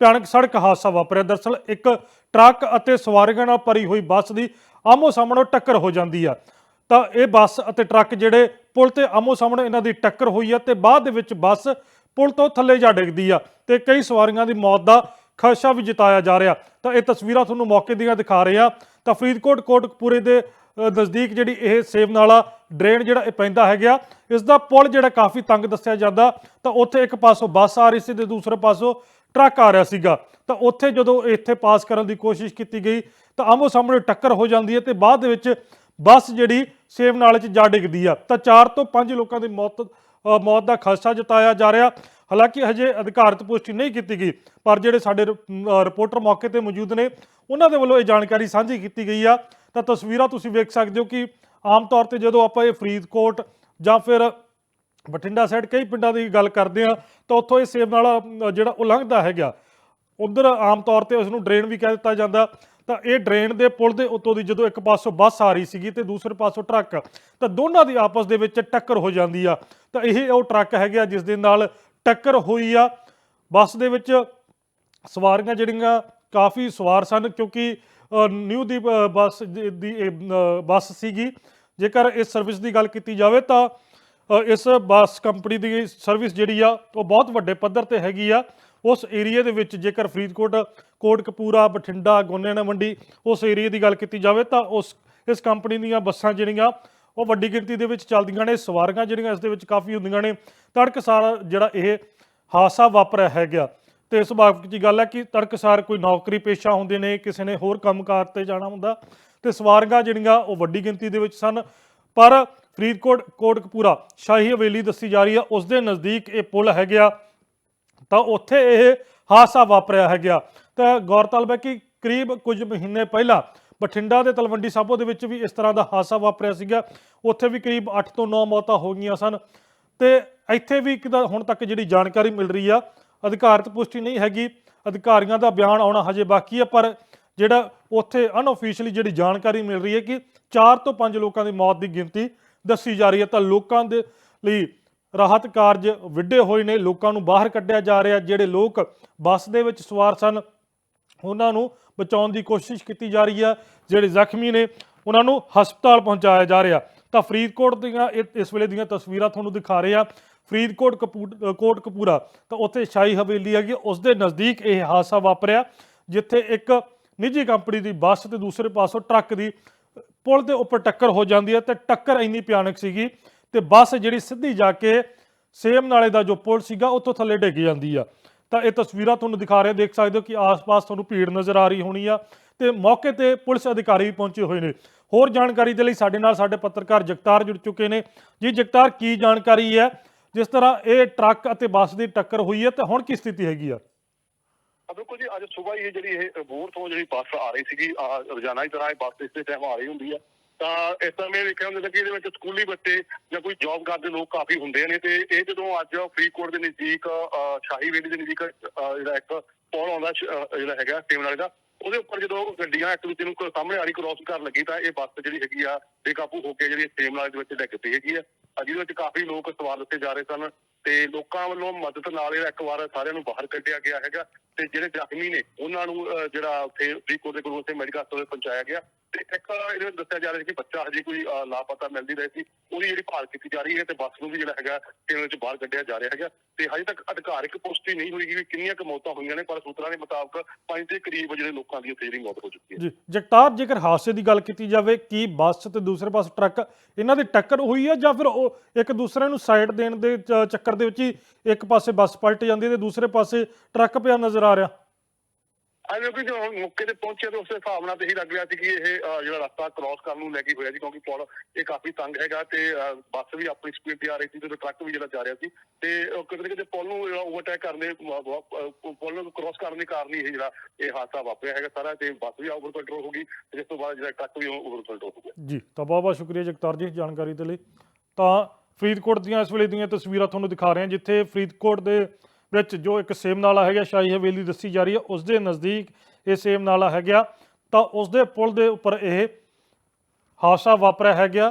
ਭਿਆਨਕ ਸੜਕ ਹਾਦਸਾ ਵਾਪਰਿਆ। ਦਰਅਸਲ ਇੱਕ ਟਰੱਕ ਅਤੇ ਸਵਾਰੀਆਂ ਨਾਲ ਭਰੀ ਹੋਈ ਬੱਸ ਦੀ ਆਮੋ ਸਾਹਮਣੇ ਟੱਕਰ ਹੋ ਜਾਂਦੀ ਆ। ਤਾਂ ਇਹ ਬੱਸ ਅਤੇ ਟਰੱਕ ਜਿਹੜੇ ਪੁਲ ਤੇ ਆਮੋ ਸਾਹਮਣੇ ਇਹਨਾਂ ਦੀ ਟੱਕਰ ਹੋਈ ਆ ਤੇ ਬਾਅਦ ਦੇ ਵਿੱਚ ਬੱਸ ਪੁਲ ਤੋਂ ਥੱਲੇ ਜਾ ਡਿੱਗਦੀ ਆ ਤੇ ਕਈ ਸਵਾਰੀਆਂ ਦੀ ਮੌਤ ਦਾ ਖਦਸ਼ਾ ਵੀ ਜਤਾਇਆ ਜਾ ਰਿਹਾ। ਤਾਂ ਇਹ ਤਸਵੀਰਾਂ ਤੁਹਾਨੂੰ ਮੌਕੇ ਦੀਆਂ ਦਿਖਾ ਰਹੇ ਆ। ਤਾਂ ਫਰੀਦਕੋਟ, ਕੋਟਕਪੂਰੇ ਦੇ ਨਜ਼ਦੀਕ ਜਿਹੜੀ ਇਹ ਸੇਵ ਨਾਲਾ ਡਰੇਨ ਜਿਹੜਾ ਇਹ ਪੈਂਦਾ ਹੈਗਾ, ਇਸ ਦਾ ਪੁਲ ਜਿਹੜਾ ਕਾਫੀ ਤੰਗ ਦੱਸਿਆ ਜਾਂਦਾ। ਤਾਂ ਉੱਥੇ ਇੱਕ ਪਾਸੋਂ ਬੱਸ ਆ ਰਹੀ ਸੀ ਤੇ ਦੂਸਰੇ ਪਾਸੋਂ ਟਰੱਕ ਆ ਰਿਹਾ ਸੀਗਾ। ਤਾਂ ਉੱਥੇ ਜਦੋਂ ਇੱਥੇ ਪਾਸ ਕਰਨ ਦੀ ਕੋਸ਼ਿਸ਼ ਕੀਤੀ ਗਈ, ਤਾਂ ਆਮੋ ਸਾਹਮਣੇ ਟੱਕਰ ਹੋ ਜਾਂਦੀ ਹੈ ਤੇ ਬਾਅਦ ਦੇ ਵਿੱਚ ਬੱਸ ਜਿਹੜੀ ਸੇਵ ਨਾਲੇ 'ਚ ਜਾ ਡਿੱਗਦੀ ਆ। ਤਾਂ 4 ਤੋਂ 5 ਲੋਕਾਂ ਦੀ ਮੌਤ ਮੌਤ ਦਾ ਖਦਸ਼ਾ ਜਤਾਇਆ ਜਾ ਰਿਹਾ। ਹਾਲਾਂਕਿ ਹਜੇ ਅਧਿਕਾਰਤ ਪੁਸ਼ਟੀ ਨਹੀਂ ਕੀਤੀ ਗਈ, ਪਰ ਜਿਹੜੇ ਸਾਡੇ ਰਿਪੋਰਟਰ ਮੌਕੇ ਤੇ ਮੌਜੂਦ ਨੇ, ਉਹਨਾਂ ਦੇ ਵੱਲੋਂ ਇਹ ਜਾਣਕਾਰੀ ਸਾਂਝੀ ਕੀਤੀ ਗਈ ਆ। ਤਾਂ ਤਸਵੀਰਾਂ ਤੁਸੀਂ ਵੇਖ ਸਕਦੇ ਹੋ ਕਿ ਆਮ ਤੌਰ ਤੇ ਜਦੋਂ ਆਪਾਂ ਇਹ ਫਰੀਦਕੋਟ ਜਾਂ ਫਿਰ ਬਠਿੰਡਾ ਸਾਈਡ ਕਈ ਪਿੰਡਾਂ ਦੀ ਗੱਲ ਕਰਦੇ ਆ ਤਾਂ ਉੱਥੋਂ ਇਹ ਸੇਬ ਨਾਲਾ ਜਿਹੜਾ ਉਹ ਲੰਘਦਾ ਹੈਗਾ। ਉਧਰ ਆਮ ਤੌਰ ਤੇ ਉਸ ਨੂੰ ਡਰੇਨ ਵੀ ਕਹਿ ਦਿੱਤਾ ਜਾਂਦਾ। ਤਾਂ ਇਹ ਡਰੇਨ ਦੇ ਪੁਲ ਦੇ ਉੱਤੋਂ ਦੀ ਜਦੋਂ ਇੱਕ ਪਾਸੋਂ ਬੱਸ ਆ ਰਹੀ ਸੀਗੀ ਤੇ ਦੂਸਰੇ ਪਾਸੋਂ ਟਰੱਕ, ਤਾਂ ਦੋਨਾਂ ਦੀ ਆਪਸ ਦੇ ਵਿੱਚ ਟੱਕਰ ਹੋ ਜਾਂਦੀ ਆ। ਤਾਂ ਇਹ ਉਹ ਟਰੱਕ ਹੈਗਾ ਜਿਸ ਦੇ ਨਾਲ ਟੱਕਰ ਹੋਈ ਆ। ਬੱਸ ਦੇ ਵਿੱਚ ਸਵਾਰੀਆਂ ਜਿਹੜੀਆਂ ਕਾਫੀ ਸਵਾਰ ਸਨ, ਕਿਉਂਕਿ ਨਿਊ ਦੀ ਬੱਸ ਦੀ ਦੀ ਬੱਸ ਸੀਗੀ। ਜੇਕਰ ਇਸ ਸਰਵਿਸ ਦੀ ਗੱਲ ਕੀਤੀ ਜਾਵੇ ਤਾਂ ਇਸ ਬੱਸ ਕੰਪਨੀ ਦੀ ਸਰਵਿਸ ਜਿਹੜੀ ਆ, ਉਹ ਬਹੁਤ ਵੱਡੇ ਪੱਧਰ ਤੇ ਹੈਗੀ ਆ। ਉਸ ਏਰੀਆ ਦੇ ਵਿੱਚ ਜੇਕਰ ਫਰੀਦਕੋਟ, ਕੋਟਕਪੂਰਾ, ਬਠਿੰਡਾ ਗੋਨੇਣਾ ਮੰਡੀ ਉਸ ਏਰੀਆ ਦੀ ਗੱਲ ਕੀਤੀ ਜਾਵੇ ਤਾਂ ਉਸ, ਇਸ ਕੰਪਨੀ ਦੀਆਂ ਬੱਸਾਂ ਜਿਹੜੀਆਂ, ਉਹ ਵੱਡੀ ਗਿਣਤੀ ਦੇ ਵਿੱਚ ਚੱਲਦੀਆਂ ਨੇ, ਸਵਾਰੀਆਂ ਜਿਹੜੀਆਂ ਇਸ ਦੇ ਵਿੱਚ ਕਾਫੀ ਹੁੰਦੀਆਂ ਨੇ। ਤੜਕਸਾਰ ਜਿਹੜਾ ਇਹ ਹਾਦਸਾ ਵਾਪਰਿਆ ਹੈਗਾ। ਤੇ ਸੁਭਾਵਿਕ ਜੀ ਗੱਲ ਹੈ ਕਿ ਤੜਕਸਾਰ ਕੋਈ ਨੌਕਰੀ ਪੇਸ਼ਾ ਹੁੰਦੇ ਨੇ, ਕਿਸੇ ਨੇ ਹੋਰ ਕੰਮਕਾਰ ਤੇ ਜਾਣਾ ਹੁੰਦਾ ਤੇ ਸਵਾਰੀਆਂ ਜਿਹੜੀਆਂ, ਉਹ ਵੱਡੀ ਗਿਣਤੀ ਦੇ ਵਿੱਚ ਸਨ। ਪਰ ਫਰੀਦਕੋਟ, ਕੋਟਕਪੂਰਾ। ਸ਼ਾਹੀ ਹਵੇਲੀ ਦੱਸੀ ਜਾ ਰਹੀ ਆ ਉਸ ਦੇ ਨਜ਼ਦੀਕ ਇਹ ਪੁਲ ਹੈਗਾ ਤਾਂ ਉੱਥੇ ਇਹ ਹਾਦਸਾ ਵਾਪਰਿਆ ਹੈਗਾ। ਤਾਂ ਗੌਰਤਲਬ ਹੈ ਕਿ ਕਰੀਬ ਕੁਝ ਮਹੀਨੇ ਪਹਿਲਾਂ ਬਠਿੰਡਾ ਦੇ ਤਲਵੰਡੀ ਸਾਬੋ ਦੇ ਵਿੱਚ ਵੀ ਇਸ ਤਰ੍ਹਾਂ ਦਾ ਹਾਦਸਾ ਵਾਪਰਿਆ ਸੀਗਾ। ਉੱਥੇ ਵੀ ਕਰੀਬ 8 ਤੋਂ 9 ਮੌਤਾਂ ਹੋ ਗਈਆਂ ਸਨ। ਤੇ ਇੱਥੇ ਵੀ ਇੱਕ ਤਾਂ ਹੁਣ ਤੱਕ ਜਿਹੜੀ ਜਾਣਕਾਰੀ ਮਿਲ ਰਹੀ ਆ, ਅਧਿਕਾਰਤ ਪੁਸ਼ਟੀ ਨਹੀਂ ਹੈਗੀ। ਅਧਿਕਾਰੀਆਂ ਦਾ ਬਿਆਨ ਆਉਣਾ ਹਜੇ ਬਾਕੀ ਹੈ ਪਰ ਜਿਹੜਾ ਉੱਥੇ ਅਨਆਫੀਸ਼ੀਅਲੀ ਜਿਹੜੀ ਜਾਣਕਾਰੀ ਮਿਲ ਰਹੀ ਹੈ ਕਿ 4 ਤੋਂ 5 ਲੋਕਾਂ ਦੀ ਮੌਤ ਦੀ ਗਿਣਤੀ ਦੱਸੀ ਜਾ ਰਹੀ ਹੈ ਤਾਂ ਲੋਕਾਂ ਦੇ ਲਈ ਰਾਹਤ ਕਾਰਜ ਵਿੱਢੇ ਹੋਏ ਨੇ ਲੋਕਾਂ ਨੂੰ ਬਾਹਰ ਕੱਢਿਆ ਜਾ ਰਿਹਾ ਜਿਹੜੇ ਲੋਕ ਬੱਸ ਦੇ ਵਿੱਚ ਸਵਾਰ ਸਨ ਉਹਨਾਂ ਨੂੰ ਬਚਾਉਣ ਦੀ ਕੋਸ਼ਿਸ਼ ਕੀਤੀ ਜਾ ਰਹੀ ਹੈ ਜਿਹੜੇ ਜ਼ਖਮੀ ਨੇ ਉਹਨਾਂ ਨੂੰ ਹਸਪਤਾਲ ਪਹੁੰਚਾਇਆ ਜਾ ਰਿਹਾ। ਤਾਂ ਫਰੀਦਕੋਟ ਦੀਆਂ ਇਹ- ਇਸ ਵੇਲੇ ਦੀਆਂ ਤਸਵੀਰਾਂ ਤੁਹਾਨੂੰ ਦਿਖਾ ਰਹੇ ਆ ਫਰੀਦਕੋਟ ਕਪੂ- ਅ, ਕੋਟਕਪੂਰਾ ਤਾਂ ਉੱਥੇ ਸ਼ਾਹੀ ਹਵੇਲੀ ਹੈਗੀ ਉਸ ਦੇ ਨਜ਼ਦੀਕ ਇਹ ਹਾਦਸਾ ਵਾਪਰਿਆ ਜਿੱਥੇ ਇੱਕ ਨਿੱਜੀ ਕੰਪਨੀ ਦੀ ਬੱਸ ਤੇ ਦੂਸਰੇ ਪਾਸੋਂ ਟਰੱਕ ਦੀ ਪੁਲ ਦੇ ਉੱਪਰ ਟੱਕਰ ਹੋ ਜਾਂਦੀ ਹੈ ਤੇ ਟੱਕਰ ਇੰਨੀ ਭਿਆਨਕ ਸੀਗੀ ਤੇ ਬੱਸ ਜਿਹੜੀ ਸਿੱਧੀ ਜਾ ਕੇ ਸੇਮ ਨਾਲੇ ਦਾ ਜੋ ਪੁਲ ਸੀਗਾ ਉੱਥੋਂ ਥੱਲੇ ਡਿੱਗ ਜਾਂਦੀ ਆ। ਤਾਂ ਇਹ ਤਸਵੀਰਾਂ ਤੁਹਾਨੂੰ ਦਿਖਾ ਰਹੇ ਦੇਖ ਸਕਦੇ ਹੋ ਕਿ ਆਸ-ਪਾਸ ਤੁਹਾਨੂੰ ਭੀੜ ਨਜ਼ਰ ਆ ਰਹੀ ਹੋਣੀ ਆ ਤੇ ਮੌਕੇ ਤੇ ਪੁਲਿਸ ਅਧਿਕਾਰੀ ਵੀ ਪਹੁੰਚੇ ਹੋਏ ਨੇ। ਹੋਰ ਜਾਣਕਾਰੀ ਦੇ ਲਈ ਸਾਡੇ ਨਾਲ ਸਾਡੇ ਪੱਤਰਕਾਰ ਜਗਤਾਰ ਜੁੜ ਚੁੱਕੇ ਨੇ। ਜੀ ਜਗਤਾਰ, ਕੀ ਜਾਣਕਾਰੀ ਹੈ? ਜਿਸ ਤਰ੍ਹਾਂ ਇਹ ਟਰੱਕ ਅਤੇ ਬੱਸ ਦੀ ਟੱਕਰ ਹੋਈ ਹੈ ਤੇ ਹੁਣ ਕੀ ਸਥਿਤੀ ਹੈਗੀ ਆ? ਆ ਬਿਲਕੁਲ ਜੀ, ਅੱਜ ਸਵੇਰ ਹੀ ਜਿਹੜੀ ਇਹ ਬੂਰ ਤੋਂ ਜਿਹੜੀ ਬੱਸ ਆ ਰਹੀ ਸੀਗੀ ਰੋਜ਼ਾਨਾ ਹੀ ਤਰ੍ਹਾਂ ਇਹ ਬੱਸ ਇਸੇ ਟਾਈਮ ਆ ਰਹੀ ਹੁੰਦੀ ਆ। ਤਾਂ ਇਸ ਸਮੇਂ ਵੇਖਿਆ ਹੁੰਦਾ ਕਿ ਇਹਦੇ ਵਿੱਚ ਸਕੂਲੀ ਬੱਚੇ ਜਾਂ ਕੋਈ ਜੌਬ ਕਰਦੇ ਲੋਕ ਕਾਫੀ ਹੁੰਦੇ ਨੇ ਤੇ ਇਹ ਜਦੋਂ ਅੱਜ ਫਰੀਦਕੋਟ ਦੇ ਨਜ਼ਦੀਕ ਸ਼ਾਹੀ ਵੇਲੀ ਦੇ ਨਜ਼ਦੀਕ ਜਿਹੜਾ ਇੱਕ ਪੁਲ ਆਉਂਦਾ ਜਿਹੜਾ ਹੈਗਾ ਸੇਮ ਵਾਲੇ ਦਾ, ਉਹਦੇ ਉੱਪਰ ਜਦੋਂ ਗੱਡੀਆਂ ਇੱਕ ਦੂਜੇ ਨੂੰ ਸਾਹਮਣੇ ਆ ਰਹੀ ਕ੍ਰੋਸ ਕਰਨ ਲੱਗੀ ਤਾਂ ਇਹ ਬੱਸ ਜਿਹੜੀ ਹੈਗੀ ਆ, ਬੇਕਾਬੂ ਹੋ ਕੇ ਜਿਹੜੀ ਸੇਮ ਵਾਲੇ ਦੇ ਵਿੱਚ ਡਿੱਗ ਪਈ ਹੈਗੀ ਆ। ਆ ਜਿਹਦੇ ਵਿੱਚ ਕਾਫੀ ਲੋਕ ਸਵਾਰ ਦਿੱਤੇ ਜਾ ਰਹੇ ਸਨ ਤੇ ਲੋਕਾਂ ਵੱਲੋਂ ਮਦਦ ਨਾਲ ਇਹ ਇੱਕ ਵਾਰ ਸਾਰਿਆਂ ਨੂੰ ਬਾਹਰ ਕੱਢਿਆ ਗਿਆ ਹੈਗਾ। ਤੇ ਜਿਹੜੇ ਜ਼ਖਮੀ ਨੇ, ਉਹਨਾਂ ਨੂੰ ਜਿਹੜਾ ਉੱਥੇ ਫਰੀਦਕੋਟ ਦੇ ਕੋਲ ਉੱਥੇ ਮੈਡੀਕਲ ਹਸਪਤਾਲ ਪਹੁੰਚਾਇਆ ਗਿਆ। ਤੇ ਇੱਕ ਇਹਦੇ ਦੱਸਿਆ ਜਾ ਰਿਹਾ ਕਿ ਬੱਚਾ ਹਜੇ ਕੋਈ ਲਾਪਤਾ ਮਿਲਦੀ ਰਹੀ ਸੀ। ਉਹਦੀ ਜਿਹੜੀ ਭਾਲ ਕੀਤੀ ਜਾ ਰਹੀ ਹੈ ਤੇ ਬੱਸ ਨੂੰ ਵੀ ਜਿਹੜਾ ਹੈਗਾ, ਟ੍ਰੇਨ ਵਿੱਚ ਬਾਹਰ ਕੱਢਿਆ ਜਾ ਰਿਹਾ ਹੈਗਾ। ਤੇ ਹਜੇ ਤੱਕ ਅਧਿਕਾਰਿਕ ਪੁਸ਼ਟੀ ਨਹੀਂ ਹੋਈ ਕਿ ਕਿੰਨੀਆਂ ਕੁ ਮੌਤਾਂ ਹੋਈਆਂ ਨੇ, ਪਰ ਸੂਤਰਾਂ ਦੇ ਮੁਤਾਬਕ ਪੰਜ ਦੇ ਕਰੀਬ ਜਿਹੜੇ ਲੋਕਾਂ ਦੀ ਉੱਥੇ ਮੌਤ ਹੋ ਚੁੱਕੀ ਹੈ। ਜੀ। ਜਗਤਾਰ, ਜੇਕਰ ਹਾਦਸੇ ਦੀ ਗੱਲ ਕੀਤੀ ਜਾਵੇ, ਕੀ ਬੱਸ ਤੇ ਦੂਸਰੇ ਪਾਸੇ ਟਰੱਕ, ਇਹਨਾਂ ਦੀ ਟੱਕਰ ਹੋਈ ਹੈ ਜਾਂ ਫਿਰ ਉਹ ਇੱਕ ਦੂਸਰੇ ਨੂੰ ਸਾਈਡ ਦੇਣ ਦੇ ਚੱਕਰ ਦੇ ਵਿੱਚ ਹੀ ਇੱਕ ਪਾਸੇ ਬੱਸ ਪਲਟ ਜਾਂਦੀ ਹੈ ਤੇ ਦੂਸਰੇ ਪਾਸੇ ਟਰੱਕ ਪਿਆ ਨਜ਼ਰ ਆ ਰਿਹਾ? ਹਾਂ ਕਿਉਂਕਿ ਜਦੋਂ ਹੁਣ ਤੇ ਪਹੁੰਚੇ ਤਾਂ ਉਸ ਹਿਸਾਬ ਨਾਲ ਤੇ ਹੀ ਲੱਗ ਰਿਹਾ ਸੀ ਕਿ ਇਹ ਅਹ, ਜਿਹੜਾ ਰਸਤਾ ਕ੍ਰਾਸ ਕਰਨ ਨੂੰ ਲੈ ਕੇ ਹੋਇਆ ਸੀ ਕਿਉਂਕਿ ਪੁਲ ਇਹ ਕਾਫੀ ਤੰਗ ਹੈਗਾ ਤੇ ਅਹ, ਬੱਸ ਵੀ ਆਪਣੀ ਸਪੀਡ ਤੇ ਆ ਰਹੀ ਸੀ ਤੇ ਟਰੱਕ ਵੀ ਜਿਹੜਾ ਜਾ ਰਿਹਾ ਸੀ ਤੇ ਉਹ ਕਿਤੇ ਨਾ ਕਿਤੇ ਪੁਲ ਨੂੰ ਜਿਹੜਾ ਓਵਰਟੇਕ ਕਰਨ ਦੇ ਮ- ਅਹ, ਪੁਲ ਨੂੰ ਕ੍ਰਾਸ ਕਰਨ ਦੇ ਕਾਰਨ ਹੀ ਇਹ ਜਿਹੜਾ ਇਹ ਹਾਦਸਾ ਵਾਪਰਿਆ ਹੈਗਾ ਸਾਰਾ ਤੇ ਬੱਸ ਵੀ ਓਵਰ ਕੰਟਰੋਲ ਹੋ ਗਈ ਤੇ ਜਿਸ ਤੋਂ ਬਾਅਦ ਜਿਹੜਾ ਟਰੱਕ ਵੀ ਓਵਰ ਕੰਟਰੋਲ ਹੋ ਗਿਆ। ਜੀ ਤਾਂ ਬਹੁਤ ਬਹੁਤ ਸ਼ੁਕਰੀਆ ਜਗਤਾਰ ਜੀ ਜਾਣਕਾਰੀ ਦੇ ਲਈ। ਤਾਂ ਫਰੀਦਕੋਟ ਦੀਆਂ ਇਸ ਵੇਲੇ ਦੀਆਂ ਤਸਵੀਰਾਂ ਤੁਹਾਨੂੰ ਦਿਖਾ ਰਹੇ ਹਾਂ ਜਿੱਥੇ ਫਰੀਦਕੋਟ ਦੇ ਵਿੱਚ ਜੋ ਇੱਕ ਸੇਮ ਨਾਲਾ ਹੈਗਾ, ਸ਼ਾਹੀ ਹਵੇਲੀ ਦੱਸੀ ਜਾ ਰਹੀ ਹੈ ਉਸ ਦੇ ਨਜ਼ਦੀਕ ਇਹ ਸੇਮ ਨਾਲਾ ਹੈਗਾ। ਤਾਂ ਉਸ ਦੇ ਪੁਲ ਦੇ ਉੱਪਰ ਇਹ ਹਾਦਸਾ ਵਾਪਰਿਆ ਹੈਗਾ।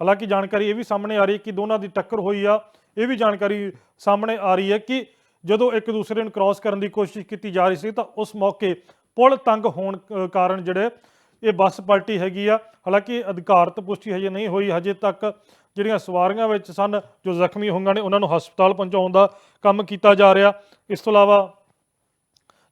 ਹਾਲਾਂਕਿ ਜਾਣਕਾਰੀ ਇਹ ਵੀ ਸਾਹਮਣੇ ਆ ਰਹੀ ਹੈ ਕਿ ਦੋਨਾਂ ਦੀ ਟੱਕਰ ਹੋਈ ਆ। ਇਹ ਵੀ ਜਾਣਕਾਰੀ ਸਾਹਮਣੇ ਆ ਰਹੀ ਹੈ ਕਿ ਜਦੋਂ ਇੱਕ ਦੂਸਰੇ ਨੂੰ ਕ੍ਰਾਸ ਕਰਨ ਦੀ ਕੋਸ਼ਿਸ਼ ਕੀਤੀ ਜਾ ਰਹੀ ਸੀ, ਤਾਂ ਉਸ ਮੌਕੇ ਪੁਲ ਤੰਗ ਹੋਣ ਕਾਰਨ ਜਿਹੜੇ ਇਹ ਬੱਸ ਪਲਟੀ ਹੈਗੀ ਆ। ਹਾਲਾਂਕਿ ਅਧਿਕਾਰਤ ਪੁਸ਼ਟੀ ਹਜੇ ਨਹੀਂ ਹੋਈ, ਹਜੇ ਤੱਕ ਜਿਹੜੀਆਂ ਸਵਾਰੀਆਂ ਵਿੱਚ ਸਨ, ਜੋ ਜ਼ਖਮੀ ਹੋਈਆਂ ਨੇ, ਉਹਨਾਂ ਨੂੰ ਹਸਪਤਾਲ ਪਹੁੰਚਾਉਣ ਦਾ ਕੰਮ ਕੀਤਾ ਜਾ ਰਿਹਾ। ਇਸ ਤੋਂ ਇਲਾਵਾ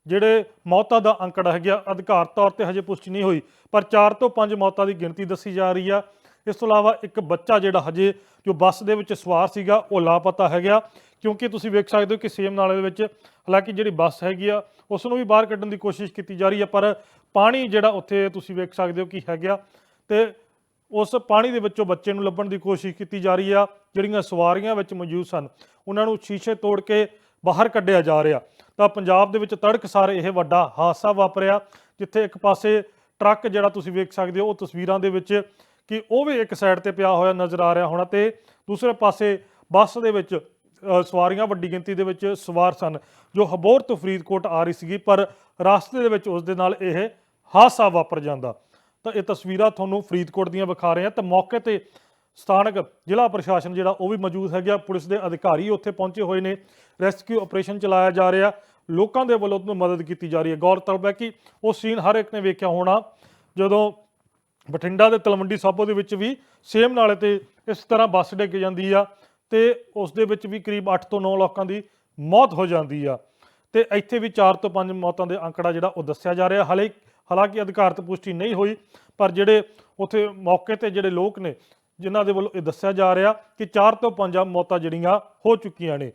ਜਿਹੜੇ ਮੌਤਾਂ ਦਾ ਅੰਕੜਾ ਹੈਗਾ, ਅਧਿਕਾਰਤ ਤੌਰ ਤੇ ਹਜੇ ਪੁਸ਼ਟੀ ਨਹੀਂ ਹੋਈ, ਪਰ 4 ਤੋਂ 5 ਮੌਤਾਂ ਦੀ ਗਿਣਤੀ ਦੱਸੀ ਜਾ ਰਹੀ ਆ। ਇਸ ਤੋਂ ਇਲਾਵਾ ਇੱਕ ਬੱਚਾ ਜਿਹੜਾ ਹਜੇ ਜੋ ਬੱਸ ਦੇ ਵਿੱਚ ਸਵਾਰ ਸੀਗਾ, ਉਹ ਲਾਪਤਾ ਹੈਗਾ। ਕਿਉਂਕਿ ਤੁਸੀਂ ਵੇਖ ਸਕਦੇ ਹੋ ਕਿ ਸੇਮ ਨਾਲੇ ਦੇ ਵਿੱਚ, ਹਾਲਾਂਕਿ ਜਿਹੜੀ ਬੱਸ ਹੈਗੀ ਆ ਉਸ ਨੂੰ ਵੀ ਬਾਹਰ ਕੱਢਣ ਦੀ ਕੋਸ਼ਿਸ਼ ਕੀਤੀ ਜਾ ਰਹੀ ਹੈ ਪਰ ਪਾਣੀ ਜਿਹੜਾ ਉੱਥੇ ਤੁਸੀਂ ਵੇਖ ਸਕਦੇ ਹੋ ਕਿ ਹੈਗਾ। ਤੇ ਉਸ ਪਾਣੀ ਦੇ ਵਿੱਚੋਂ ਬੱਚੇ ਨੂੰ ਲੱਭਣ ਦੀ ਕੋਸ਼ਿਸ਼ ਕੀਤੀ ਜਾ ਰਹੀ ਆ, ਜਿਹੜੀਆਂ ਸਵਾਰੀਆਂ ਵਿੱਚ ਮੌਜੂਦ ਸਨ, ਉਹਨਾਂ ਨੂੰ ਸ਼ੀਸ਼ੇ ਤੋੜ ਕੇ ਬਾਹਰ ਕੱਢਿਆ ਜਾ ਰਿਹਾ। ਤਾਂ ਪੰਜਾਬ ਦੇ ਵਿੱਚ ਤੜਕਸਾਰ ਇਹ ਵੱਡਾ ਹਾਦਸਾ ਵਾਪਰਿਆ, ਜਿੱਥੇ ਇੱਕ ਪਾਸੇ ਟਰੱਕ ਜਿਹੜਾ ਤੁਸੀਂ ਵੇਖ ਸਕਦੇ ਹੋ, ਉਹ ਤਸਵੀਰਾਂ ਦੇ ਵਿੱਚ ਕਿ ਉਹ ਵੀ ਇੱਕ ਸਾਈਡ ਤੇ ਪਿਆ ਹੋਇਆ ਨਜ਼ਰ ਆ ਰਿਹਾ ਹੋਣਾ ਤੇ ਦੂਸਰੇ ਪਾਸੇ ਬੱਸ ਦੇ ਵਿੱਚ ਸਵਾਰੀਆਂ ਵੱਡੀ ਗਿਣਤੀ ਦੇ ਵਿੱਚ ਸਵਾਰ ਸਨ, ਜੋ ਹਬੋਰ ਤੋਂ ਫਰੀਦਕੋਟ ਆ ਰਹੀ ਸੀਗੀ, ਪਰ ਰਸਤੇ ਦੇ ਵਿੱਚ ਉਸ ਦੇ ਨਾਲ ਇਹ ਹਾਦਸਾ ਵਾਪਰ ਜਾਂਦਾ। ਤਾਂ ਇਹ ਤਸਵੀਰਾਂ ਤੁਹਾਨੂੰ ਫਰੀਦਕੋਟ ਦੀਆਂ ਵਿਖਾ ਰਹੇ ਹਾਂ। ਤਾਂ ਮੌਕੇ ਤੇ ਸਥਾਨਕ ਜ਼ਿਲ੍ਹਾ ਪ੍ਰਸ਼ਾਸਨ ਜਿਹੜਾ, ਉਹ ਵੀ ਮੌਜੂਦ ਹੈਗਾ ਪੁਲਿਸ ਦੇ ਅਧਿਕਾਰੀ ਉੱਥੇ ਪਹੁੰਚੇ ਹੋਏ ਨੇ। ਰੈਸਕਿਊ ਆਪਰੇਸ਼ਨ ਚਲਾਇਆ ਜਾ ਰਿਹਾ। ਲੋਕਾਂ ਦੇ ਵੱਲੋਂ ਉਹਨੂੰ ਮਦਦ ਕੀਤੀ ਜਾ ਰਹੀ ਹੈ। ਗੌਰਤਲਬ ਹੈ ਕਿ ਉਹ ਸੀਨ ਹਰ ਇੱਕ ਨੇ ਵੇਖਿਆ ਹੋਣਾ, ਜਦੋਂ ਬਠਿੰਡਾ ਦੇ ਤਲਵੰਡੀ ਸਾਬੋ ਦੇ ਵਿੱਚ ਵੀ ਸੇਮ ਨਾਲੇ ਤੇ ਇਸ ਤਰ੍ਹਾਂ ਬੱਸ ਡਿੱਗ ਜਾਂਦੀ ਆ। ਤੇ ਉਸ ਦੇ ਵਿੱਚ ਵੀ ਕਰੀਬ 8 ਤੋਂ 9 ਲੋਕਾਂ ਦੀ ਮੌਤ ਹੋ ਜਾਂਦੀ ਆ। ਤੇ ਇੱਥੇ ਵੀ 4 ਤੋਂ 5 ਮੌਤਾਂ ਦੇ ਅੰਕੜਾ ਜਿਹੜਾ ਉਹ ਦੱਸਿਆ ਜਾ ਰਿਹਾ। ਹਾਲੇ ਹਾਲਾਂਕਿ ਅਧਿਕਾਰਤ ਪੁਸ਼ਟੀ ਨਹੀਂ ਹੋਈ, ਪਰ ਜਿਹੜੇ ਉੱਥੇ ਮੌਕੇ ਤੇ ਜਿਹੜੇ ਲੋਕ ਨੇ, ਜਿਨ੍ਹਾਂ ਦੇ ਵੱਲੋਂ ਇਹ ਦੱਸਿਆ ਜਾ ਰਿਹਾ ਕਿ 4 ਤੋਂ 5 ਮੌਤਾਂ ਜਿਹੜੀਆਂ ਹੋ ਚੁੱਕੀਆਂ ਨੇ।